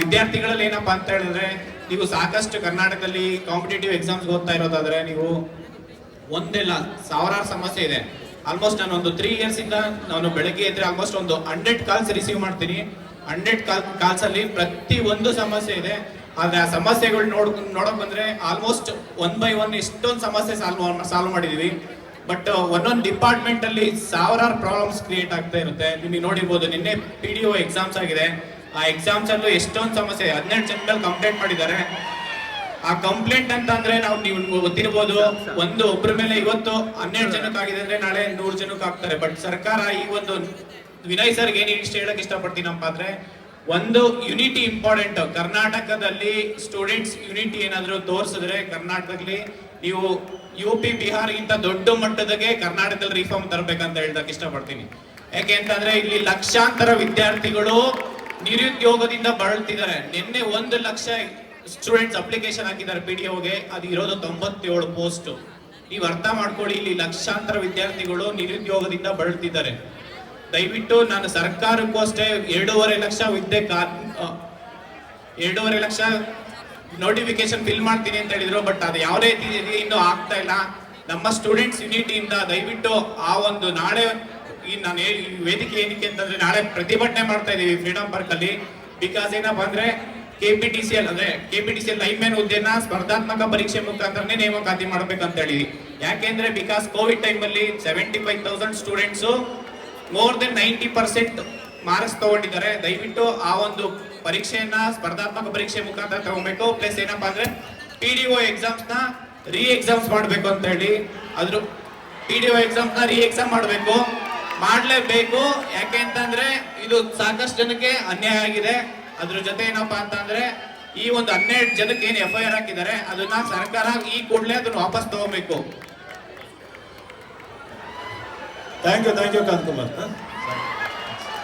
ವಿದ್ಯಾರ್ಥಿಗಳಲ್ಲಿ ಏನಪ್ಪಾ ಅಂತ ಹೇಳಿದ್ರೆ, ನೀವು ಸಾಕಷ್ಟು ಕರ್ನಾಟಕದಲ್ಲಿ ಕಾಂಪಿಟೇಟಿವ್ ಎಕ್ಸಾಮ್ಸ್ ಓದ್ತಾ ಇರೋದಾದ್ರೆ ನೀವು ಒಂದೆಲ್ಲ ಸಾವಿರಾರು ಸಮಸ್ಯೆ ಇದೆ. ಆಲ್ಮೋಸ್ಟ್ ನಾನು ಒಂದು ತ್ರೀ ಇಯರ್ಸ್ ಇಂದ ನಾನು ಬೆಳಗ್ಗೆ ಇದ್ರೆ ಆಲ್ಮೋಸ್ಟ್ ಒಂದು ಹಂಡ್ರೆಡ್ ಕಾಲ್ಸ್ ರಿಸೀವ್ ಮಾಡ್ತೀನಿ. ಹಂಡ್ರೆಡ್ ಕಾಲ್ ಕಾಲ್ಸ್ ಅಲ್ಲಿ ಪ್ರತಿ ಒಂದು ಸಮಸ್ಯೆ ಇದೆ. ಆದ್ರೆ ಆ ಸಮಸ್ಯೆಗಳು ನೋಡ್, ನೋಡಕ್ ಬಂದ್ರೆ ಆಲ್ಮೋಸ್ಟ್ ಒನ್ ಬೈ ಒನ್ ಇಷ್ಟೊಂದು ಸಮಸ್ಯೆ ಸಾಲ್ವ್ ಸಾಲ್ವ್ ಮಾಡಿದೀವಿ. ಬಟ್ ಒಂದೊಂದು ಡಿಪಾರ್ಟ್ಮೆಂಟ್ ಅಲ್ಲಿ ಸಾವಿರಾರು ಪ್ರಾಬ್ಲಮ್ಸ್ ಕ್ರಿಯೇಟ್ ಆಗ್ತಾ ಇರುತ್ತೆ. ನಿಮಗೆ ನೋಡಿರ್ಬೋದು, ನಿನ್ನೆ ಪಿ ಡಿ ಒ ಎಕ್ಸಾಮ್ಸ್ ಆಗಿದೆ. ಆ ಎಕ್ಸಾಮ್ಸ್ ಅಲ್ಲೂ ಎಷ್ಟೊಂದು ಸಮಸ್ಯೆ ಹದಿನೆಂಟು ಜನ ಮೇಲೆ ಕಂಪ್ಲೇಂಟ್ ಮಾಡಿದ್ದಾರೆ. ಆ ಕಂಪ್ಲೇಂಟ್ ಅಂತ ಅಂದ್ರೆ ನಾವು ನೀವು ಗೊತ್ತಿರ್ಬೋದು, ಒಂದು ಒಬ್ಬರ ಮೇಲೆ ಇವತ್ತು ಹನ್ನೆರಡು ಜನಕ್ಕೆ ಆಗಿದೆ ಅಂದ್ರೆ ನಾಳೆ ನೂರು ಜನಕ್ಕೆ ಆಗ್ತಾರೆ. ಬಟ್ ಸರ್ಕಾರ ಈ ಒಂದು ವಿನಯ್ ಸರ್ಗೆ ಏನ್ ಇಷ್ಟ ಹೇಳಕ್ ಇಷ್ಟಪಡ್ತೀನಪ್ಪ ಅಂದ್ರೆ, ಒಂದು ಯುನಿಟಿ ಇಂಪಾರ್ಟೆಂಟ್ ಕರ್ನಾಟಕದಲ್ಲಿ ಸ್ಟೂಡೆಂಟ್ಸ್ ಯುನಿಟಿ ಏನಾದ್ರು ತೋರಿಸಿದ್ರೆ ಕರ್ನಾಟಕದಲ್ಲಿ ನೀವು ಯು ಪಿ ಬಿಹಾರ್ಗಿಂತ ದೊಡ್ಡ ಮಟ್ಟದಾಗೆ ಕರ್ನಾಟಕದಲ್ಲಿ ರಿಫಾರ್ಮ್ ತರಬೇಕಂತ ಹೇಳ್ದಕ್ಕೆ ಇಷ್ಟಪಡ್ತೀನಿ. ಯಾಕೆ ಅಂತಂದ್ರೆ ಇಲ್ಲಿ ಲಕ್ಷಾಂತರ ವಿದ್ಯಾರ್ಥಿಗಳು ನಿರುದ್ಯೋಗದಿಂದ ಬಳಲ್ತಿದ್ದಾರೆ. ನಿನ್ನೆ ಒಂದು ಲಕ್ಷ ಸ್ಟೂಡೆಂಟ್ಸ್ ಅಪ್ಲಿಕೇಶನ್ ಹಾಕಿದ್ದಾರೆ ಪಿ ಡಿ ಒಗೆ ಅದು ಇರೋದು ತೊಂಬತ್ತೇಳು ಪೋಸ್ಟ್ ನೀವು ಅರ್ಥ ಮಾಡ್ಕೊಳ್ಳಿ, ಇಲ್ಲಿ ಲಕ್ಷಾಂತರ ವಿದ್ಯಾರ್ಥಿಗಳು ನಿರುದ್ಯೋಗದಿಂದ ಬಳಲ್ತಿದ್ದಾರೆ. ದಯವಿಟ್ಟು ನಾನು ಸರ್ಕಾರಕ್ಕೂ ಅಷ್ಟೇ ಎರಡೂವರೆ ಲಕ್ಷ ವಿದ್ಯೆ ಕಾ ಎರಡೂವರೆ ಲಕ್ಷ ನೋಟಿಫಿಕೇಶನ್ ಫಿಲ್ ಮಾಡ್ತೀನಿ ಅಂತ ಹೇಳಿದ್ರು ಬಟ್ ಅದು ಯಾವ ರೀತಿ ಇನ್ನೂ ಆಗ್ತಾ ಇಲ್ಲ. ನಮ್ಮ ಸ್ಟೂಡೆಂಟ್ಸ್ ಯುನಿಟಿಯಿಂದ ದಯವಿಟ್ಟು ಆ ಒಂದು ನಾಳೆ ಈ ನಾನು ಈ ವೇದಿಕೆ ಏನಕ್ಕೆ ಅಂತಂದ್ರೆ ನಾಳೆ ಪ್ರತಿಭಟನೆ ಮಾಡ್ತಾ ಇದೀವಿ ಫ್ರೀಡಮ್ ಪಾರ್ಕ್ ಅಲ್ಲಿ. ಬಿಕಾಸ್ ಏನಪ್ಪ ಅಂದ್ರೆ K P T C L ಅಂದ್ರೆ K P T C L lineman ಹುದ್ದೆನ ಸ್ಪರ್ಧಾತ್ಮಕ ಪರೀಕ್ಷೆ ಮುಖಾಂತರನೇ ನೇಮಕಾತಿ ಮಾಡ್ಬೇಕಂತ ಹೇಳಿ ಯಾಕೆಂದ್ರೆ ಬಿಕಾಸ್ ಕೋವಿಡ್ ಟೈಮ್ ಅಲ್ಲಿ seventy five thousand students more then ninety percent marks ತಗೊಂಡಿದ್ದಾರೆ. ದಯವಿಟ್ಟು ಆ ಒಂದು ಪರೀಕ್ಷೆಯನ್ನ, ಸ್ಪರ್ಧಾತ್ಮಕ ಪರೀಕ್ಷೆ ಮುಖಾಂತರ ತಗೋಬೇಕು. ಪ್ಲಸ್ ಏನಪ್ಪಾ ಅಂದ್ರೆ ಪಿ ಡಿ ಒ ಎಕ್ಸಾಮ್ಸ್ನ ರೀ ಎಕ್ಸಾಮ್ಸ್ ಮಾಡಬೇಕು ಅಂತ ಹೇಳಿ. ಅದ್ರ ಪಿ ಡಿ ಒ ಎಕ್ಸಾಮ್ಸ್ನ ರೀ ಎಕ್ಸಾಮ್ ಮಾಡಬೇಕು. ಮಾಡ್ಲೇಬೇಕು. ಯಾಕೆ ಅಂತಂದ್ರೆ ಇದು ಸಾಕಷ್ಟು ಜನಕ್ಕೆ ಅನ್ಯಾಯ ಆಗಿದೆ. ಅದ್ರ ಜೊತೆ ಏನಪ್ಪಾ ಅಂತಂದ್ರೆ ಈ ಒಂದು ಹನ್ನೆರಡು ಜನಕ್ಕೆ ಏನು ಎಫ್ ಐ ಆರ್ ಹಾಕಿದ್ದಾರೆ, ಅದನ್ನ ಸರ್ಕಾರ ಈ ಕೂಡಲೇ ಅದನ್ನ ವಾಪಸ್ ತಗೋಬೇಕು. Thank you thank you Kanth Kumar